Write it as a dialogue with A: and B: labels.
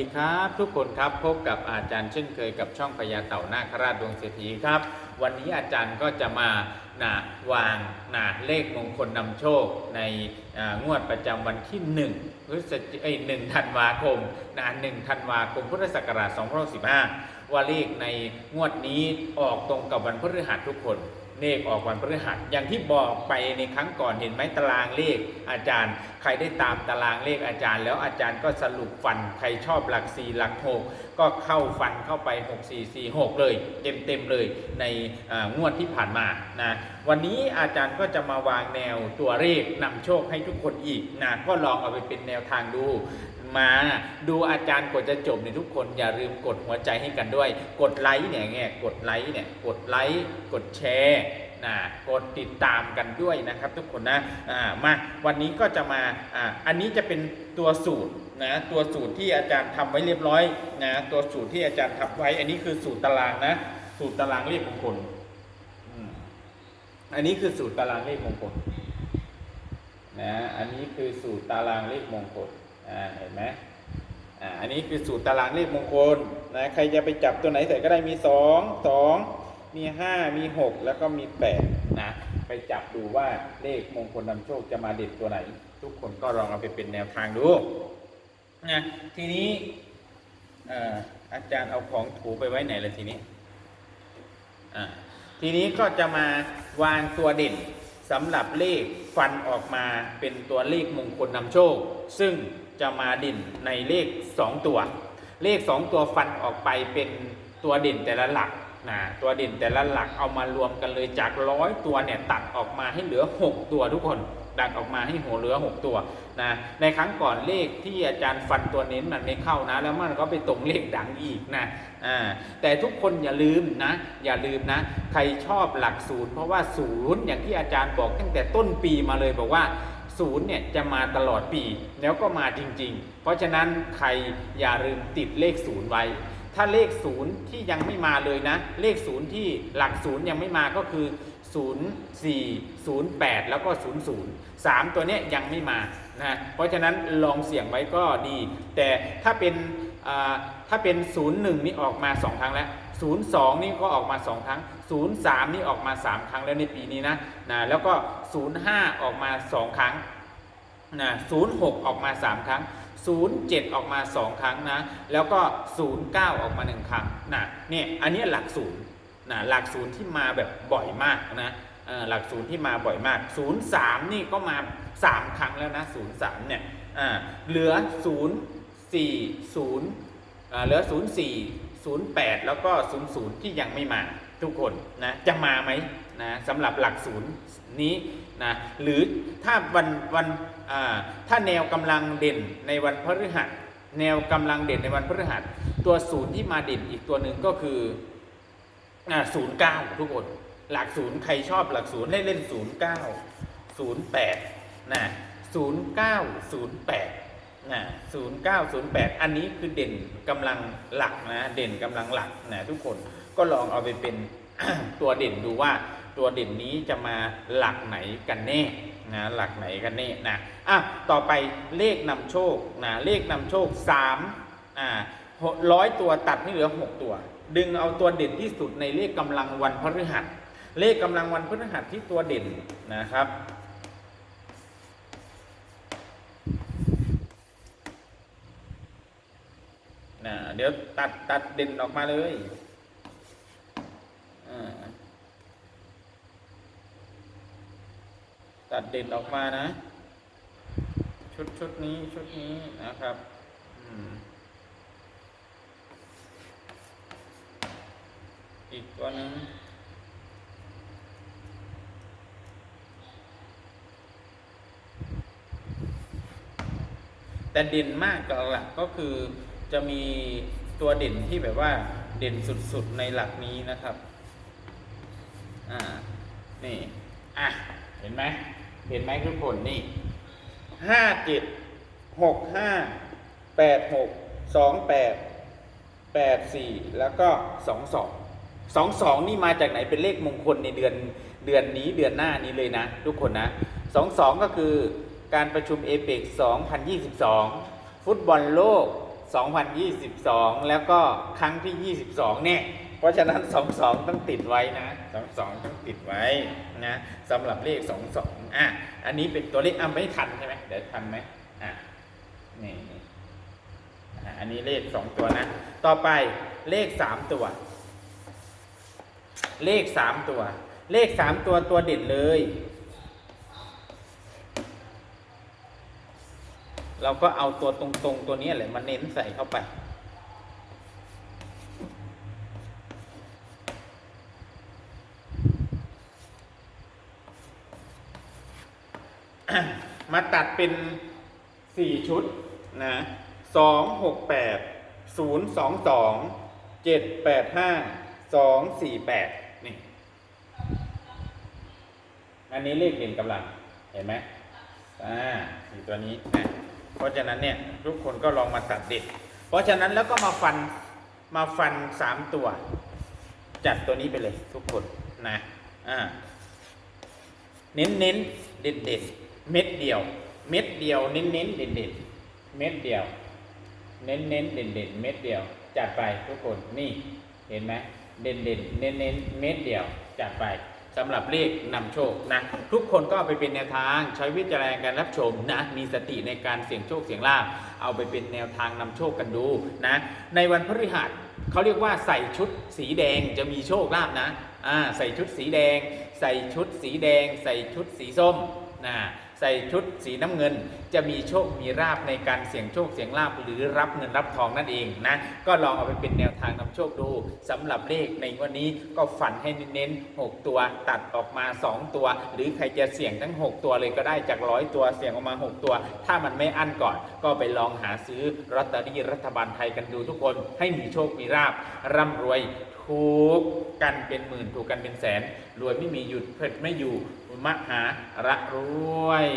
A: ดีครับทุกคนครับพบกับอาจารย์เช่นเคยกับช่องพญาเต่านาคราชดวงเศรษฐีครับ วันนี้อาจารย์ก็จะมาหนะวางหนะเลขมงคลนำโชคในงวดประจำวันที่1พฤศจิกายนหนึ่งธันวาคมนะหนึ่งธันวาคมพุทธศักราช2515ว่าเลขในงวดนี้ออกตรงกับวันพฤหัสทุกคน เลขออกวันพฤหัส อย่างที่บอกไปในครั้งก่อนเห็นไหมตารางเลขอาจารย์ ใครได้ตามตารางเลขอาจารย์ แล้วอาจารย์ก็สรุปฟันใครชอบหลักสี่หลักหกก็เข้าฟันเข้าไป 6 4 4 6 เลย เต็มเต็มเลยในงวดที่ผ่านมานะวันนี้อาจารย์ก็จะมาวางแนวตัวเลขนำโชคให้ทุกคนอีกนะก็ลองเอาไปเป็นแนวทางดู มา ดูอาจารย์กดจะจบในยทุกคนอย่าลืมกดหัวใจให้กันด้วย กดไลค์เนี่ยแง่กดไลค์เนี่ยกดไลค์กดแชร์นะกดติดตามกันด้วยนะครับทุกคนนะอ่ามาวันนี้ก็จะมาอ่าอันนี้จะเป็นตัวสูตรนะตัวสูตรที่อาจารย์ทำไว้เรียบร้อยนะตัวสูตรที่อาจารย์ทำไว้ อันนี้คือสูตรตารางนะสูตรตารางเลขมงคลอันนี้คือสูตรตารางเลขมงคลนะอันนี้คือสูตรตารางเลขมงคล เห็นไหมอ่าอันนี้คือสูตรตารางเลขมงคลนะใครจะไปจับตัวไหนใส่ก็ได้มีสองสองมีห้ามีหกแล้วก็มีแปดนะไปจับดูว่าเลขมงคลนำโชคจะมาเด็ดตัวไหน ทุกคนก็ลองเอาไปเป็นแนวทางดูนะทีนี้อาจารย์เอาของถูไปไว้ไหนละทีนี้ทีนี้ก็จะมาวางตัวเด่นสำหรับเลขฟันออกมาเป็นตัวเลขมงคลนำโชค ซึ่ง จะมาเด่นในเลข 2 ตัว เลข 2 ตัวฟันออกไปเป็นตัวเด่นแต่ละหลักนะตัวเด่นแต่ละหลักเอามารวมกันเลยจากร้อยตัวเนี่ยตัดออกมาให้เหลือ 6 ตัวทุกคนตัดออกมาให้หัวเหลือ 6 ตัวนะในครั้งก่อนเลขที่อาจารย์ฟันตัวเน้นมันไม่เข้านะ แล้วมันก็ไปตรงเลขดังอีกนะอ่าแต่ทุกคนอย่าลืมนะ อย่าลืมนะ ใครชอบหลักศูนย์เพราะว่าศูนย์อย่างที่อาจารย์บอกตั้งแต่ต้นปีมาเลยบอกว่า ศูนย์เนี่ยจะมาตลอดปี แล้วก็มาจริง ๆ เพราะฉะนั้นใครอย่าลืมติดเลขศูนย์ไว้ ถ้าเลขศูนย์ที่ยังไม่มาเลยนะ เลขศูนย์ที่หลักศูนย์ยังไม่มาก็คือ 0 4 0 8 แล้วก็ 0 0 3 ตัวเนี้ยยังไม่มานะเพราะฉะนั้นลองเสี่ยงไว้ก็ดี แต่ถ้าเป็น ถ้าเป็น 01 นี่ออกมา 2 ครั้งแล้ว 02 นี่ก็ออกมา 2 ครั้ง 03 นี่ออกมา 3 ครั้งแล้วในปีนี้นะนะแล้วก็ 05 ออกมา 2 ครั้งนะ06 ออกมา 3 ครั้ง 07 ออกมา 2 ครั้งนะ แล้วก็ 09 ออกมา 1 ครั้งนะเนี่ยอันนี้หลักศูนย์นะหลักศูนย์ที่มาแบบบ่อยมากนะหลักศูนย์ที่มาบ่อยมาก 03 นี่ก็มา 3 ครั้งแล้วนะ 03 เนี่ยเหลือ 0 4 0อ่าเหลือ 04 08 แล้วก็ 00 ที่ยังไม่มาทุกคนนะจะมาไหมนะสำหรับหลักศูนย์นี้นะหรือถ้าวันวันอ่าถ้าแนวกำลังเด่นในวันพฤหัสแนวกำลังเด่นในวันพฤหัส ตัวศูนย์ที่มาเด่นอีกตัวหนึ่งก็คืออ่าศูนย์เก้าทุกคน หลักศูนย์ใครชอบหลักศูนย์ให้เล่นศูนย์เก้าศูนย์แปดนะศูนย์เก้าศูนย์แปด นะศูนย์เก้าศูนย์แปดอันนี้คือเด่นกำลังหลักนะ เด่นกำลังหลักนะทุกคนก็ลองเอาไปเป็นตัวเด่นดูว่าตัวเด่นนี้จะมาหลักไหนกันแน่นะหลักไหนกันแน่นะอะต่อไปเลขนำโชคนะเลขนำโชค3อ่าร้อยตัวตัดให้เหลือ6ตัว ดึงเอาตัวเด่นที่สุดในเลขกำลังวันพฤหัส เลขกำลังวันพฤหัสที่ตัวเด่นนะครับ นะเดี๋ยวตัดตัดเด่นออกมาเลยตัดเด่นออกมานะ ชุดชุดนี้ชุดนี้นะครับอีกตัวนึงแต่เด่นมากกับหลักก็คือ จะมีตัวเด่นที่แบบว่าเด่นสุดๆในหลักนี้นะครับ อ่า นี่ อะ เห็นไหม เห็นไหมทุกคนนี่ห้าเจ็ดหกห้าแปดหกสองแปดแปดสี่แล้วก็สองสองสองสองนี่มาจากไหนเป็นเลขมงคลในเดือนเดือนนี้เดือนหน้านี้เลยนะ ทุกคนนะสองสองก็คือการประชุมเอเปก2022ฟุตบอลโลก 2022 แล้วก็ครั้งที่ 22 เนี่ย เพราะฉะนั้น 22 ต้องติดไว้นะ 22 ต้องติดไว้นะสำหรับเลข 22 อะ อันนี้เป็นตัวเลขอะไม่ทันใช่ไหมเดี๋ยวทันไหมอะ นี่อันนี้เลข 2 ตัวนะ ต่อไปเลข 3 ตัว เลข 3 ตัว เลข 3 ตัวตัวเด่นเลย เราก็เอาตัวตรงๆตัวนี้แหละมาเน้นใส่เข้าไป มาตัดเป็นสี่ชุดนะสองหกแปดศูนย์สองสองเจ็ดแปดห้าสองสี่แปดนี่ อันนี้เลขเด่นกำลัง เห็นไหมอ่าสี่ตัวนี้นะ เพราะฉะนั้นเนี่ยทุกคนก็ลองมาตัดเด็ด เพราะฉะนั้นแล้วก็มาฟันมาฟันสามตัว จัดตัวนี้ไปเลยทุกคนนะอ่าเน้นเน้นเด็ดเด็ดเม็ดเดียว เม็ดเดียวเน้นเน้นเด็ดเด็ดเม็ดเดียว เน้นเน้นเด่นเด่นเม็ดเดียว จัดไปทุกคนนี่เห็นไหมเด่นเด่นเน้นเน้นเม็ดเดียวจัดไป สำหรับเลขนำโชคนะทุกคนก็เอาไปเป็นแนวทางใช้วิจารณญาณการรับชมนะมีสติในการเสี่ยงโชคเสี่ยงลาภเอาไปเป็นแนวทางนำโชคกันดูนะในวันพฤหัสเขาเรียกว่าใส่ชุดสีแดงจะมีโชคลาภนะอ่าใส่ชุดสีแดง ใส่ชุดสีแดง ใส่ชุดสีส้มนะ ใส่ชุดสีน้ำเงิน จะมีโชคมีลาภในการเสี่ยงโชคเสี่ยงลาภหรือรับเงินรับทองนั่นเองนะก็ลองเอาไปเป็นแนวทางนำโชคดูสำหรับเลขในวันนี้ก็ฝันให้เน้นๆ6ตัวตัดออกมา 2 ตัว หรือใครจะเสี่ยงทั้ง 6 ตัวเลยก็ได้จากร้อยตัวเสี่ยงออกมา 6 ตัว ถ้ามันไม่อั้นก่อน ก็ไปลองหาซื้อลอตเตอรี่รัฐบาลไทยกันดูทุกคน ให้มีโชคมีลาภร่ำรวยถูกกันเป็นหมื่นถูกกันเป็นแสน รวยไม่มีหยุดเพิดไม่อยู่ มหาระรวย